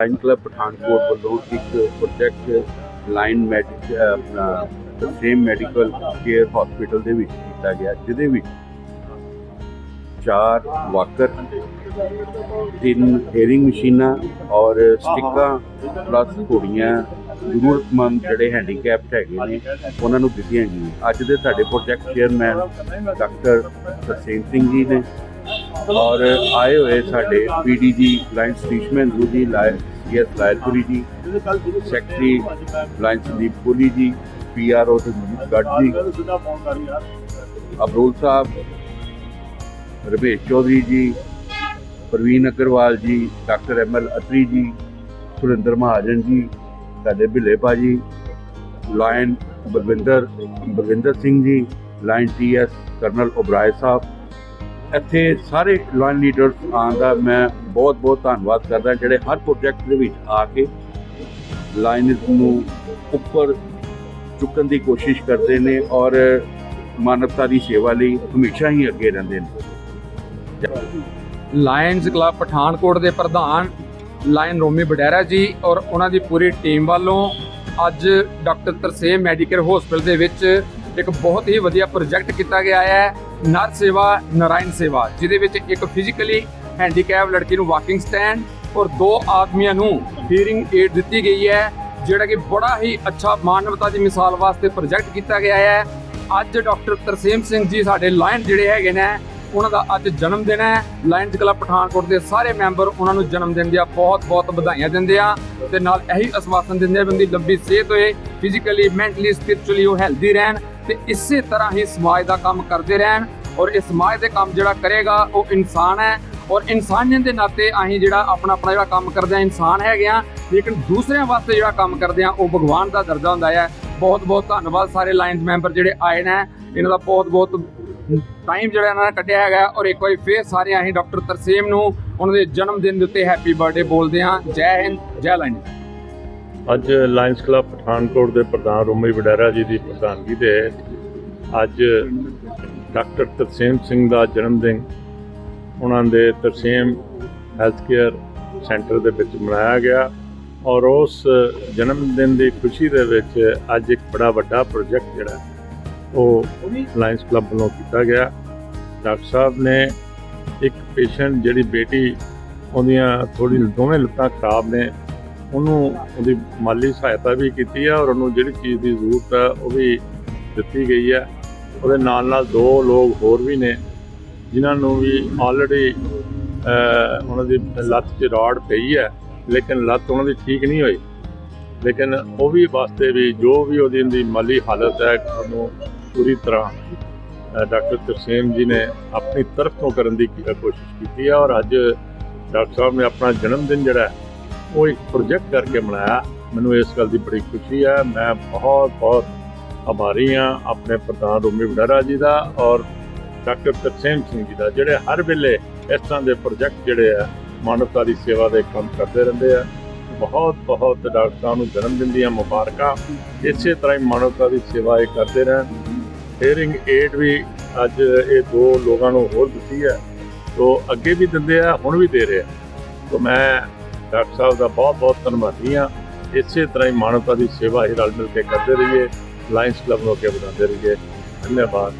Line club Pathankot ਵੱਲੋਂ ਇੱਕ project ਲਾਈਨ ਮੈਡੀਕ ਆਪਣਾ ਸੇਮ ਮੈਡੀਕਲ ਕੇਅਰ ਹਸਪੀਟਲ ਦੇ ਵਿੱਚ ਕੀਤਾ ਗਿਆ, ਜਿਹਦੇ ਵਿੱਚ ਚਾਰ ਵਾਕਰ ਤਿੰਨ ਏਅਰਿੰਗ ਮਸ਼ੀਨਾਂ ਔਰ ਸਟਿੱਕਾਂ ਪਲੱਸ ਘੋੜੀਆਂ ਜ਼ਰੂਰਤਮੰਦ ਜਿਹੜੇ ਹੈਂਡੀਕੈਪਡ ਹੈਗੇ ਨੇ, ਉਹਨਾਂ ਨੂੰ ਦਿੱਤੀਆਂ ਗਈਆਂ। ਅੱਜ ਦੇ ਸਾਡੇ project chairman doctor Tarsem Singh ji ਨੇ ਔਰ ਆਏ ਹੋਏ ਸਾਡੇ ਪੀਡੀਜੀ ਲਾਇਨ ਸਤੀਸ਼ ਮਹਿੰਦਰੂ ਜੀ ਲਾਇਨ ਸੀਐਸ ਲਾਇਲਪੁਰੀ ਜੀ, ਸੈਕਟਰੀ ਲਾਇਨ ਸੰਦੀਪ ਕੋਹਲੀ ਜੀ ਪੀਆਰਓ ਸੰਦੀਪ ਗੱਡ ਜੀ, ਅਬਰੂਲ ਸਾਹਿਬ, ਰਮੇਸ਼ ਚੌਧਰੀ ਜੀ, ਪ੍ਰਵੀਨ ਅਗਰਵਾਲ ਜੀ, ਡਾਕਟਰ ਐਮਐਲ ਅਤਰੀ ਜੀ, ਸੁਰਿੰਦਰ ਮਹਾਜਨ ਜੀ, ਸਾਡੇ ਭਿੱਲੇ ਭਾਜੀ, line Balwinder Balwinder Singh ji, lion TS colonel Oberoi Sahib ਇੱਥੇ ਸਾਰੇ ਲਾਈਨ ਲੀਡਰਸ ਆਉਣ ਦਾ ਮੈਂ ਬਹੁਤ ਬਹੁਤ ਧੰਨਵਾਦ ਕਰਦਾ, ਜਿਹੜੇ ਹਰ ਪ੍ਰੋਜੈਕਟ ਦੇ ਵਿੱਚ ਆ ਕੇ ਲਾਇਨ ਨੂੰ ਉੱਪਰ ਚੁੱਕਣ ਦੀ ਕੋਸ਼ਿਸ਼ ਕਰਦੇ ਨੇ ਔਰ ਮਾਨਵਤਾ ਦੀ ਸੇਵਾ ਲਈ ਹਮੇਸ਼ਾ ਹੀ ਅੱਗੇ ਰਹਿੰਦੇ ਨੇ। ਲਾਇਨਜ਼ ਕਲੱਬ ਪਠਾਨਕੋਟ ਦੇ ਪ੍ਰਧਾਨ ਲਾਇਨ ਰੋਮੀ ਬਡੈਰਾ ਜੀ ਔਰ ਉਹਨਾਂ ਦੀ ਪੂਰੀ ਟੀਮ ਵੱਲੋਂ ਅੱਜ ਡਾਕਟਰ ਤਰਸੇਮ ਮੈਡੀਕਲ ਹਸਪੀਟਲ ਦੇ ਵਿੱਚ ਇੱਕ ਬਹੁਤ ਹੀ ਵਧੀਆ ਪ੍ਰੋਜੈਕਟ ਕੀਤਾ ਗਿਆ ਹੈ। ਨਰ ਸੇਵਾ, ਨਰਾਇਣ ਸੇਵਾ, ਜਿਹਦੇ ਵਿੱਚ ਇੱਕ ਫਿਜ਼ੀਕਲੀ ਹੈਂਡੀਕੈਪ ਲੜਕੀ ਨੂੰ ਵਾਕਿੰਗ ਸਟੈਂਡ ਔਰ ਦੋ ਆਦਮੀਆਂ ਨੂੰ ਹੀਅਰਿੰਗ ਏਡ ਦਿੱਤੀ ਗਈ ਹੈ, ਜਿਹੜਾ ਕਿ ਬੜਾ ਹੀ ਅੱਛਾ ਮਾਨਵਤਾ ਦੀ ਮਿਸਾਲ ਵਾਸਤੇ ਪ੍ਰੋਜੈਕਟ ਕੀਤਾ ਗਿਆ ਹੈ। ਅੱਜ ਡਾਕਟਰ ਤਰਸੇਮ ਸਿੰਘ ਜੀ ਸਾਡੇ ਲਾਇਨ ਜਿਹੜੇ ਹੈਗੇ ਨੇ, ਉਹਨਾਂ ਦਾ ਅੱਜ ਜਨਮ ਦਿਨ ਹੈ। ਲਾਇਨਸ ਕਲੱਬ ਪਠਾਨਕੋਟ ਦੇ ਸਾਰੇ ਮੈਂਬਰ ਉਹਨਾਂ ਨੂੰ ਜਨਮ ਦਿਨ ਦੀਆਂ ਬਹੁਤ-ਬਹੁਤ ਵਧਾਈਆਂ ਦਿੰਦੇ ਆ ਤੇ ਨਾਲ ਇਹੀ ਅਸਵਾਸਨ ਦਿੰਦੇ ਆ ਬੰਦੀ ਲੰਬੀ ਸਿਹਤ ਹੋਏ ਫਿਜ਼ੀਕਲੀ ਮੈਂਟਲੀ ਸਪਿਰਚੁਅਲੀ ਉਹ ਹੈਲਦੀ ਰਹਿਣ। ਤੇ ਇਸੇ ਤਰ੍ਹਾਂ ਹੀ ਸਮਾਜ ਦਾ ਕੰਮ ਕਰਦੇ ਰਹਿਣ ਔਰ ਇਹ ਸਮਾਜ ਦੇ ਕੰਮ ਜਿਹੜਾ ਕਰੇਗਾ ਉਹ ਇਨਸਾਨ ਹੈ ਔਰ ਇਨਸਾਨੀਅਤ ਦੇ ਨਾਤੇ ਅਸੀਂ ਜਿਹੜਾ ਆਪਣਾ ਆਪਣਾ ਜਿਹੜਾ ਕੰਮ ਕਰਦੇ ਆ ਇਨਸਾਨ ਹੈਗੇ ਆ ਲੇਕਿਨ ਦੂਸਰਿਆਂ ਵਾਸਤੇ ਜਿਹੜਾ ਕੰਮ ਕਰਦੇ ਆ ਉਹ ਭਗਵਾਨ ਦਾ ਦਰਜਾ ਹੁੰਦਾ ਹੈ। ਬਹੁਤ ਬਹੁਤ ਧੰਨਵਾਦ ਸਾਰੇ ਲਾਇਨਜ਼ ਮੈਂਬਰ ਜਿਹੜੇ ਆਏ ਨੇ। ਇਹਨਾਂ ਦਾ ਬਹੁਤ ਬਹੁਤ ਟਾਈਮ ਜਿਹੜਾ ਇਹਨਾਂ ਨੇ ਕੱਢਿਆ ਹੈਗਾ ਔਰ ਇੱਕ ਵਾਰੀ ਫੇਰ ਸਾਰੇ ਅਸੀਂ ਡਾਕਟਰ ਤਰਸੇਮ ਨੂੰ ਉਹਨਾਂ ਦੇ ਜਨਮ ਦਿਨ ਦੇ ਉੱਤੇ ਹੈਪੀ ਬਰਥਡੇ ਬੋਲਦੇ ਹਾਂ। ਜੈ ਹਿੰਦ, ਜੈ ਲਾਇਨ ਅੱਜ ਲਾਇਨਸ ਕਲੱਬ ਪਠਾਨਕੋਟ ਦੇ ਪ੍ਰਧਾਨ ਰੋਮੀ ਵਡੈਰਾ ਜੀ ਦੀ ਪ੍ਰਧਾਨਗੀ ਦੇ ਅੱਜ ਡਾਕਟਰ ਤਰਸੇਮ ਸਿੰਘ ਦਾ ਜਨਮ ਦਿਨ ਉਹਨਾਂ ਦੇ ਤਰਸੇਮ ਹੈਲਥ ਕੇਅਰ ਸੈਂਟਰ ਦੇ ਵਿੱਚ ਮਨਾਇਆ ਗਿਆ ਔਰ ਉਸ ਜਨਮ ਦਿਨ ਦੀ ਖੁਸ਼ੀ ਦੇ ਵਿੱਚ ਅੱਜ ਇੱਕ ਬੜਾ ਵੱਡਾ ਪ੍ਰੋਜੈਕਟ ਜਿਹੜਾ ਉਹ ਲਾਇਨਸ ਕਲੱਬ ਵੱਲੋਂ ਕੀਤਾ ਗਿਆ। ਡਾਕਟਰ ਸਾਹਿਬ ਨੇ ਇੱਕ ਪੇਸ਼ੈਂਟ ਜਿਹੜੀ ਬੇਟੀ ਉਹਦੀਆਂ ਥੋੜੀ ਦੋਵੇਂ ਲੱਤਾਂ ਖਰਾਬ ਨੇ ਉਹਨੂੰ ਉਹਦੀ ਮਾਲੀ ਸਹਾਇਤਾ ਵੀ ਕੀਤੀ ਹੈ ਔਰ ਉਹਨੂੰ ਜਿਹੜੀ ਚੀਜ਼ ਦੀ ਜ਼ਰੂਰਤ ਹੈ ਉਹ ਵੀ ਦਿੱਤੀ ਗਈ ਹੈ ਉਹਦੇ ਨਾਲ ਨਾਲ ਦੋ ਲੋਕ ਹੋਰ ਵੀ ਨੇ, ਜਿਨ੍ਹਾਂ ਨੂੰ ਵੀ ਆਲਰੇਡੀ ਉਹਨਾਂ ਦੀ ਲੱਤ 'ਚ ਰੋਡ ਪਈ ਹੈ ਲੇਕਿਨ ਲੱਤ ਉਹਨਾਂ ਦੀ ਠੀਕ ਨਹੀਂ ਹੋਈ। ਲੇਕਿਨ ਉਹ ਵੀ ਵਾਸਤੇ ਵੀ ਜੋ ਵੀ ਉਹਦੀ ਦੀ ਮਾਲੀ ਹਾਲਤ ਹੈ, ਉਹਨੂੰ ਪੂਰੀ ਤਰ੍ਹਾਂ ਡਾਕਟਰ ਤਰਸੇਮ ਜੀ ਨੇ ਆਪਣੀ ਤਰਫ ਤੋਂ ਕਰਨ ਦੀ ਕੋਸ਼ਿਸ਼ ਕੀਤੀ ਹੈ ਔਰ ਅੱਜ ਡਾਕਟਰ ਸਾਹਿਬ ਨੇ ਆਪਣਾ ਜਨਮ ਦਿਨ ਜਿਹੜਾ ਉਹ ਇੱਕ ਪ੍ਰੋਜੈਕਟ ਕਰਕੇ ਬਣਾਇਆ, ਮੈਨੂੰ ਇਸ ਗੱਲ ਦੀ ਬੜੀ ਖੁਸ਼ੀ ਹੈ ਮੈਂ ਬਹੁਤ ਬਹੁਤ ਆਭਾਰੀ ਹਾਂ ਆਪਣੇ ਪ੍ਰਧਾਨ ਰੋਮੀ ਵਡਾਰਾ ਜੀ ਦਾ ਔਰ ਡਾਕਟਰ ਤਰਸੇਮ ਸਿੰਘ ਜੀ ਦਾ, ਜਿਹੜੇ ਹਰ ਵੇਲੇ ਇਸ ਤਰ੍ਹਾਂ ਦੇ ਪ੍ਰੋਜੈਕਟ ਜਿਹੜੇ ਆ, ਮਾਨਵਤਾ ਦੀ ਸੇਵਾ ਦੇ ਕੰਮ ਕਰਦੇ ਰਹਿੰਦੇ ਆ। ਬਹੁਤ ਬਹੁਤ ਡਾਕਟਰਾਂ ਨੂੰ ਜਨਮ ਦਿਨ ਦੀਆਂ ਮੁਬਾਰਕਾਂ। ਇਸੇ ਤਰ੍ਹਾਂ ਹੀ ਮਾਨਵਤਾ ਦੀ ਸੇਵਾ ਇਹ ਕਰਦੇ ਰਹਿਣ। ਹੀਅਰਿੰਗ ਏਡ ਵੀ ਅੱਜ ਇਹ ਦੋ ਲੋਕਾਂ ਨੂੰ ਹੋਰ ਦਿੱਤੀ ਹੈ। ਤੋ ਅੱਗੇ ਵੀ ਦਿੰਦੇ ਆ, ਹੁਣ ਵੀ ਦੇ ਰਹੇ ਆ। ਤੋ ਮੈਂ ਡਾਕਟਰ ਸਾਹਿਬ ਦਾ ਬਹੁਤ ਬਹੁਤ ਧੰਨਵਾਦੀ ਹਾਂ। ਇਸੇ ਤਰ੍ਹਾਂ ਹੀ ਮਾਨਵਤਾ ਦੀ ਸੇਵਾ ਹੀ ਰਲ ਮਿਲ ਕੇ ਕਰਦੇ ਰਹੀਏ। ਲਾਇੰਸ ਕਲੱਬ ਨੂੰ ਅੱਗੇ ਵਧਾਉਂਦੇ ਰਹੀਏ। ਧੰਨਵਾਦ।